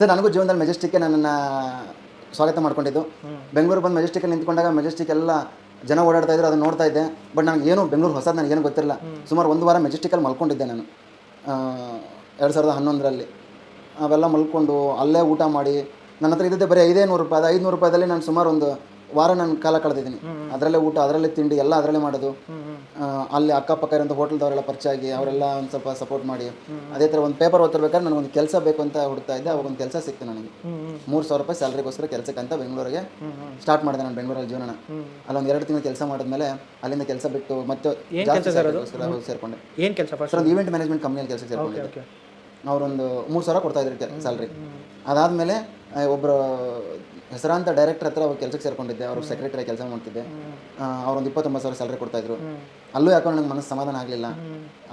ಅದು ನನಗೂ ಜೀವನದಲ್ಲಿ ಮೆಜೆಸ್ಟಿಕ್ಕೆ ನನ್ನ ಸ್ವಾಗತ ಮಾಡ್ಕೊಂಡಿದ್ದು. ಬೆಂಗಳೂರು ಬಂದು ಮೆಜೆಸ್ಟಿಕ್ ನಿಂತ್ಕೊಂಡಾಗ ಮೆಜೆಸ್ಟಿಕ್ ಎಲ್ಲ ಜನ ಓಡಾಡ್ತಾ ಇದ್ರು ಅದನ್ನ ನೋಡ್ತಾ ಇದ್ದೆ. ಬಟ್ ನನಗೆ ಏನು ಬೆಂಗಳೂರು ಹೊಸದು ನನಗೇನು ಗೊತ್ತಿರಲಿಲ್ಲ. ಸುಮಾರು ಒಂದು ವಾರ ಮೆಜೆಸ್ಟಿಕಲ್ಲಿ ಮಲ್ಕೊಂಡಿದ್ದೆ ನಾನು. ಎರಡು ಸಾವಿರದ ಹನ್ನೊಂದರಲ್ಲಿ. ಅವೆಲ್ಲ ಮಲ್ಕೊಂಡು ಅಲ್ಲೇ ಊಟ ಮಾಡಿ ನನ್ನ ಹತ್ರ ಇದ್ದಿದ್ದೆ ಬರೀ ಐದೇ ನೂರು ರೂಪಾಯಿ ಅದು ಐದುನೂರು ರೂಪಾಯಿದಲ್ಲಿ ನಾನು ಸುಮಾರು ಒಂದು ವಾರ ನಾನು ಕಾಲ ಕಳೆದಿದ್ದೀನಿ. ಅದರಲ್ಲೇ ಊಟ ಅದರಲ್ಲೇ ತಿಂಡಿ ಎಲ್ಲ ಅದರಲ್ಲೇ ಮಾಡೋದು. ಅಲ್ಲಿ ಅಕ್ಕಪಕ್ಕ ಇರೋಂಥ ಹೋಟೆಲ್ದವರೆಲ್ಲ ಪರಿಚಯ ಆಗಿ ಅವರೆಲ್ಲ ಒಂದು ಸ್ವಲ್ಪ ಸಪೋರ್ಟ್ ಮಾಡಿ. ಅದೇ ಥರ ಒಂದು ಪೇಪರ್ ಓದ್ತಿರ್ಬೇಕಾದ್ರೆ ಒಂದು ಕೆಲಸ ಬೇಕು ಅಂತ ಹುಡ್ತಾ ಇದ್ದೆ. ಅವಾಗ ಒಂದು ಕೆಲಸ ಸಿಕ್ತು ನನಗೆ. ಮೂರು ಸಾವಿರ ರೂಪಾಯಿ ಸ್ಯಾಲ್ರಿಗೋಸ್ಕರ ಕೆಲಸಕ್ಕೆ ಅಂತ ಬೆಂಗಳೂರಿಗೆ ಸ್ಟಾರ್ಟ್ ಮಾಡಿದೆ ನಾನು ಬೆಂಗಳೂರಲ್ಲಿ ಜೀವನ ಅಲ್ಲೊಂದು ಎರಡು ತಿಂಗಳು ಕೆಲಸ ಮಾಡಿದ್ಮೇಲೆ ಅಲ್ಲಿಂದ ಕೆಲಸ ಬಿಟ್ಟು ಮತ್ತೆ ಜಾಸ್ತಿ ಸೇರ್ಕೊಂಡೆ. ಸರ್ ಒಂದು ಈವೆಂಟ್ ಮ್ಯಾನೇಜ್ಮೆಂಟ್ ಕಂಪ್ನಿಯಲ್ಲಿ ಕೆಲಸ ಸೇರಿಕೊಂಡಿದ್ದೆ. ಅವರೊಂದು ಮೂರು ಸಾವಿರ ಕೊಡ್ತಾ ಇದ್ರು ಸ್ಯಾಲ್ರಿ. ಅದಾದಮೇಲೆ ಒಬ್ಬರು ಹೆಸರಾಂತ ಡೈರೆಕ್ಟರ್ ಹತ್ರ ಅವ್ರು ಕೆಲಸಕ್ಕೆ ಸೇರ್ಕೊಂಡಿದ್ದೆ. ಅವ್ರ ಸೆಕ್ರೆಟರಿ ಕೆಲಸ ಮಾಡ್ತಿದ್ದೆ. ಅವ್ರೊಂದು ಇಪ್ಪತ್ತೊಂಬತ್ತು ಸಾವಿರ ಸ್ಯಾಲ್ರಿ ಕೊಡ್ತಾ ಇದ್ರು. ಅಲ್ಲೂ ಯಾಕೋ ನನಗೆ ಮನಸ್ಸು ಸಮಾಧಾನ ಆಗಲಿಲ್ಲ.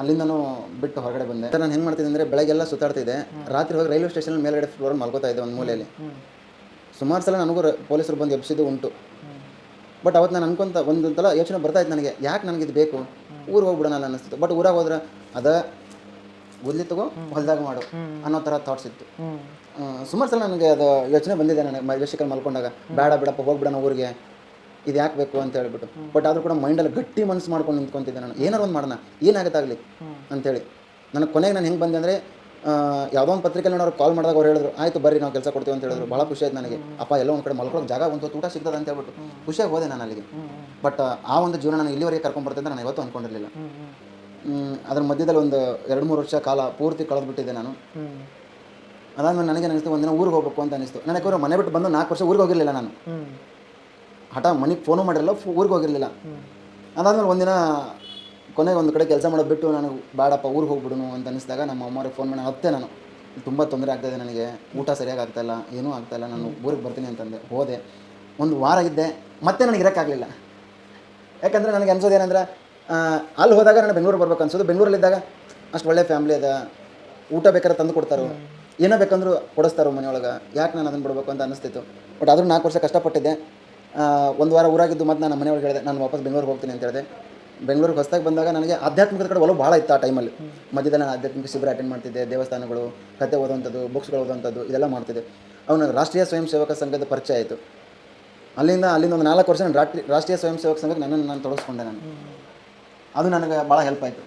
ಅಲ್ಲಿಂದನೂ ಬಿಟ್ಟು ಹೊರಗಡೆ ಬಂದೆ. ನಾನು ಹೆಂಗೆ ಮಾಡ್ತಿದ್ದೆ ಅಂದರೆ ಬೆಳಗ್ಗೆಲ್ಲ ಸುತ್ತಾಡ್ತಿದ್ದೆ. ರಾತ್ರಿ ಹೋಗಿ ರೈಲ್ವೆ ಸ್ಟೇಷನ್ ಮೇಲ್ಗಡೆ ಫ್ಲೋರ್ ಮಲ್ಕೋತಾ ಇದ್ದೆ ಒಂದು ಮೂಲೆಯಲ್ಲಿ. ಸುಮಾರು ಸಲ ನನಗೂ ಪೊಲೀಸರು ಬಂದು ಎಬ್ಸಿದ್ದು ಉಂಟು. ಬಟ್ ಅವತ್ತು ನಾನು ಅನ್ಕೊಂತ ಒಂದು ಸಲ ಯೋಚನೆ ಬರ್ತಾ ಇತ್ತು ನನಗೆ, ಯಾಕೆ ನನಗೆ ಇದು ಬೇಕು? ಊರಿಗೆ ಹೋಗ್ಬಿಡೋಣ ಅನ್ನಿಸ್ತಿತ್ತು ಬಟ್ ಊರಾಗ ಹೋದ್ರೆ ಅದ, ಓದ್ಲಿ ತಗೋ, ಹೊಲ್ದಾಗ ಮಾಡು ಅನ್ನೋ ಥರ ಥಾಟ್ಸ್ ಇತ್ತು. ಸುಮಾರು ಸಲ ನನಗೆ ಅದು ಯೋಚನೆ ಬಂದಿದೆ ನನಗೆ ಮೈವೇಶಿಕಲ್ಲಿ ಮಲ್ಕೊಂಡಾಗ. ಬೇಡ ಬಿಡಪ್ಪ ಹೋಗ್ಬಿಡೋಣ ಊರಿಗೆ. ಇದು ಯಾಕೆ ಬೇಕು ಅಂತ ಹೇಳ್ಬಿಟ್ಟು. ಬಟ್ ಆದರೂ ಕೂಡ ಮೈಂಡಲ್ಲಿ ಗಟ್ಟಿ ಮನಸ್ಸು ಮಾಡ್ಕೊಂಡು ನಿಂತ್ಕೊಂತಿದ್ದೆ ನಾನು. ಏನಾರು ಒಂದು ಮಾಡೋಣ ಏನಾಗತ್ತಾಗಲಿ ಅಂತೇಳಿ. ನನಗೆ ಕೊನೆಗೆ ನಾನು ಹೆಂಗೆ ಬಂದೆ ಅಂದರೆ ಯಾವುದೋ ಒಂದು ಪತ್ರಿಕೆಯಲ್ಲಿ ಅವ್ರು ಕಾಲ್ ಮಾಡಿದಾಗ ಅವ್ರು ಹೇಳಿದ್ರು ಆಯಿತು ಬರ್ರಿ ನಾವು ಕೆಲಸ ಕೊಡ್ತೀವಿ ಅಂತ ಹೇಳಿದ್ರು. ಭಾಳ ಖುಷಿ ಆಯ್ತು ನನಗೆ. ಅಪ್ಪ ಎಲ್ಲೋ ಒಂದು ಕಡೆ ಮಲ್ಕೊಳ್ಳೋಕೆ ಜಾಗ ಒಂದು ತೂಟ ಊಟ ಸಿಗ್ತದೆ ಅಂತ ಹೇಳ್ಬಿಟ್ಟು. ಖುಷಿಯಾಗಿ ಹೋದೆ ನಾನು ಅಲ್ಲಿಗೆ. ಬಟ್ ಆ ಒಂದು ಜೀವನ ನಾನು ಇಲ್ಲಿವರೆಗೆ ಕರ್ಕೊಂಡು ಬರ್ತಿದ್ದೆ ನಾನು ಇವತ್ತು ಅಂದ್ಕೊಂಡಿರಲಿಲ್ಲ ಅದ್ರ ಮಧ್ಯದಲ್ಲಿ ಒಂದು ಎರಡು ಮೂರು ವರ್ಷ ಕಾಲ ಪೂರ್ತಿ ಕಳೆದ್ಬಿಟ್ಟಿದ್ದೆ ನಾನು. ಅದಾದ್ಮೇಲೆ ನನಗೆ ಅನಿಸ್ತು ಒಂದಿನ ಊರಿಗೆ ಹೋಗ್ಬೇಕು ಅಂತ ಅನಿಸ್ತು. ನನಗೆ ಅವರು ಮನೆ ಬಿಟ್ಟು ಬಂದು ನಾಲ್ಕು ವರ್ಷ ಊರಿಗೆ ಹೋಗಿರಲಿಲ್ಲ ನಾನು. ಹಠ ಮನೆಗೆ ಫೋನು ಮಾಡಿರಲ್ಲ ಊರಿಗೆ ಹೋಗಿರಲಿಲ್ಲ. ಅದಾದ್ಮೇಲೆ ಒಂದಿನ ಕೊನೆಗೆ ಒಂದು ಕಡೆ ಕೆಲಸ ಮಾಡೋದು ಬಿಟ್ಟು ನಾನು ಬೇಡಪ್ಪ ಊರಿಗೆ ಹೋಗ್ಬಿಡು ಅಂತ ಅನಿಸಿದಾಗ ನಮ್ಮ ಅಮ್ಮವ್ರಿಗೆ ಫೋನ್ ಮಾಡಿ ಹತ್ತೆ ನಾನು ತುಂಬ ತೊಂದರೆ ಆಗ್ತಾಯಿದೆ ನನಗೆ ಊಟ ಸರಿಯಾಗಿ ಆಗ್ತಾಯಿಲ್ಲ ಏನೂ ಆಗ್ತಾಯಿಲ್ಲ ನಾನು ಊರಿಗೆ ಬರ್ತೀನಿ ಅಂತಂದೆ. ಹೋದೆ. ಒಂದು ವಾರ ಇದ್ದೆ. ಮತ್ತೆ ನನಗೆ ಇರೋಕ್ಕಾಗಲಿಲ್ಲ ಯಾಕಂದರೆ ನನಗೆ ಅನ್ಸೋದು ಏನಂದ್ರೆ ಅಲ್ಲಿ ಹೋದಾಗ ನಾನು ಬೆಂಗಳೂರು ಬರ್ಬೇಕು ಅನ್ಸೋದು. ಬೆಂಗಳೂರಲ್ಲಿದ್ದಾಗ ಅಷ್ಟು ಒಳ್ಳೆ ಫ್ಯಾಮ್ಲಿ ಅದ. ಊಟ ಬೇಕಾದ್ರೆ ತಂದು ಕೊಡ್ತಾರೋ. ಏನೋ ಬೇಕಂದ್ರೂ ಕೊಡಿಸ್ತಾರೋ ಮನೆಯೊಳಗೆ. ಯಾಕೆ ನಾನು ಅದನ್ನು ಬಿಡಬೇಕು ಅಂತ ಅನಿಸ್ತಿತ್ತು ಬಟ್ ಆದರೂ ನಾಲ್ಕು ವರ್ಷ ಕಷ್ಟಪಟ್ಟಿದ್ದೆ. ಒಂದು ವಾರ ಊರಾಗಿದ್ದು ಮತ್ತು ನಾನು ಮನೆಯೊಳಗೆ ಹೇಳಿದೆ, ನಾನು ವಾಪಸ್ ಬೆಂಗಳೂರಿಗೆ ಹೋಗ್ತೀನಿ ಅಂತ ಹೇಳಿದೆ. ಬೆಂಗಳೂರಿಗೆ ಹೊಸದಾಗಿ ಬಂದಾಗ ನನಗೆ ಆಧ್ಯಾತ್ಮಿಕದ ಕಡೆ ಒಲವು ಭಾಳ ಇತ್ತು ಆ ಟೈಮಲ್ಲಿ ಮಧ್ಯದಲ್ಲಿ ನಾನು ಆಧ್ಯಾತ್ಮಿಕ ಶಿಬಿರ ಅಟೆಂಡ್ ಮಾಡ್ತಿದ್ದೆ, ದೇವಸ್ಥಾನಗಳು, ಕತೆ ಓದುವಂಥದ್ದು ಬುಕ್ಸ್ಗಳು ಓದುವಂಥದ್ದು, ಇದೆಲ್ಲ ಮಾಡ್ತಿದ್ದೆ. ಅವನ ರಾಷ್ಟ್ರೀಯ ಸ್ವಯಂ ಸೇವಕ ಸಂಘದ ಪರಿಚಯ ಆಯಿತು. ಅಲ್ಲಿಂದ ಅಲ್ಲಿಂದ ಒಂದು ನಾಲ್ಕು ವರ್ಷ ನಾನು ರಾಷ್ಟ್ರೀಯ ಸ್ವಯಂ ಸೇವಕ ಸಂಘಕ್ಕೆ ನನ್ನನ್ನು ನಾನು ತೊಡಗಿಸ್ಕೊಂಡೆ ನಾನು. ಅದು ನನಗೆ ಭಾಳ ಹೆಲ್ಪ್ ಆಯಿತು.